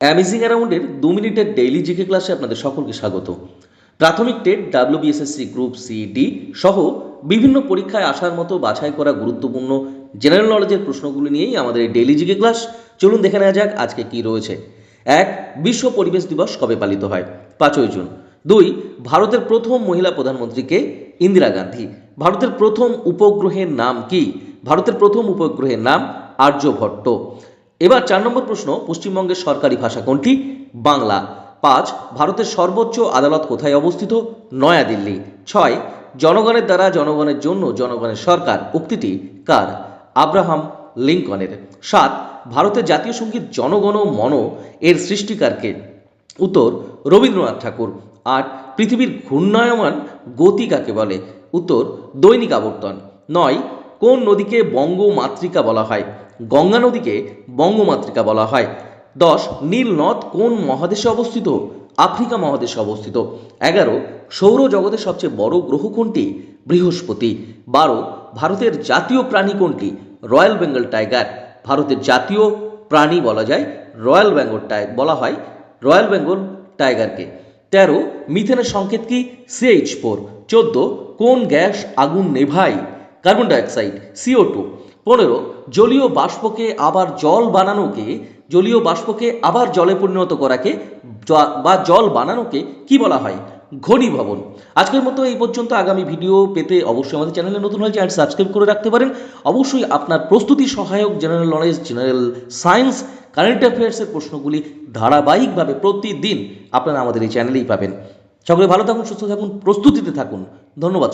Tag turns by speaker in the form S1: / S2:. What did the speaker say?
S1: Amazing অ্যারাউন্ডের দু মিনিটের daily GK ক্লাসে আপনাদের সকলকে স্বাগত। প্রাথমিক TET WBSSC group C D সহ বিভিন্ন পরীক্ষায় আসার মতো বাছাই করা গুরুত্বপূর্ণ জেনারেল নলেজের প্রশ্নগুলি নিয়েই আমাদের এই ডেইলি জিকে ক্লাস। চলুন দেখে নেওয়া যাক আজকে কি রয়েছে। এক, বিশ্ব পরিবেশ দিবস কবে পালিত হয়? পাঁচই জুন। দুই, ভারতের প্রথম মহিলা প্রধানমন্ত্রীকে ইন্দিরা গান্ধী। ভারতের প্রথম উপগ্রহের নাম কি? ভারতের প্রথম উপগ্রহের নাম আর্যভট্ট এবার চার নম্বর প্রশ্ন, পশ্চিমবঙ্গের সরকারি ভাষা কোনটি? বাংলা। পাঁচ, ভারতের সর্বোচ্চ আদালত কোথায় অবস্থিত? নয়াদিল্লি। ছয়, জনগণের দ্বারা জনগণের জন্য জনগণের সরকার। উক্তিটি কার? আব্রাহাম লিঙ্কনের। সাত, ভারতের জাতীয় সংগীত জনগণ মন এর সৃষ্টিকারকে উত্তর, রবীন্দ্রনাথ ঠাকুর। আট, পৃথিবীর ঘূর্ণায়মান গতি কাকে বলে? উত্তর, দৈনিক আবর্তন। নয় কোন নদীকে বঙ্গমাতৃকা বলা হয়? গঙ্গা নদীকে বঙ্গমাতৃকা বলা হয়। দশ, নীল নদ কোন মহাদেশে অবস্থিত? আফ্রিকা মহাদেশে অবস্থিত। এগারো সৌরজগতের সবচেয়ে বড় গ্রহ কোনটি? বৃহস্পতি। বারো, ভারতের জাতীয় প্রাণী কোনটি? Royal Bengal tiger. ভারতের জাতীয় প্রাণী বলা যায় রয়্যাল বেঙ্গল টাই, বলা হয় রয়্যাল বেঙ্গল টাইগারকে। তেরো, মিথেনের সংকেত কি? CH four. চোদ্দ, কোন গ্যাস আগুন নেভায়? কার্বন ডাইঅক্সাইড সিও টু পনেরো, জলীয় বাষ্পকে আবার জল বানানোকে, জলীয় বাষ্পকে আবার জলে পরিণত করাকে বা জল বানানোকে কি বলা হয়? ঘনীভবন। আজকের মতো এই পর্যন্ত আগামী ভিডিও পেতে অবশ্যই আমাদের চ্যানেলে নতুন হলে চ্যানেল সাবস্ক্রাইব করে রাখতে পারেন। অবশ্যই আপনার প্রস্তুতি সহায়ক general knowledge, general science, current অ্যাফেয়ার্সের প্রশ্নগুলি ধারাবাহিকভাবে প্রতিদিন আপনারা আমাদের এই চ্যানেলেই পাবেন। সকলে ভালো থাকুন, সুস্থ থাকুন, প্রস্তুতিতে থাকুন। ধন্যবাদ।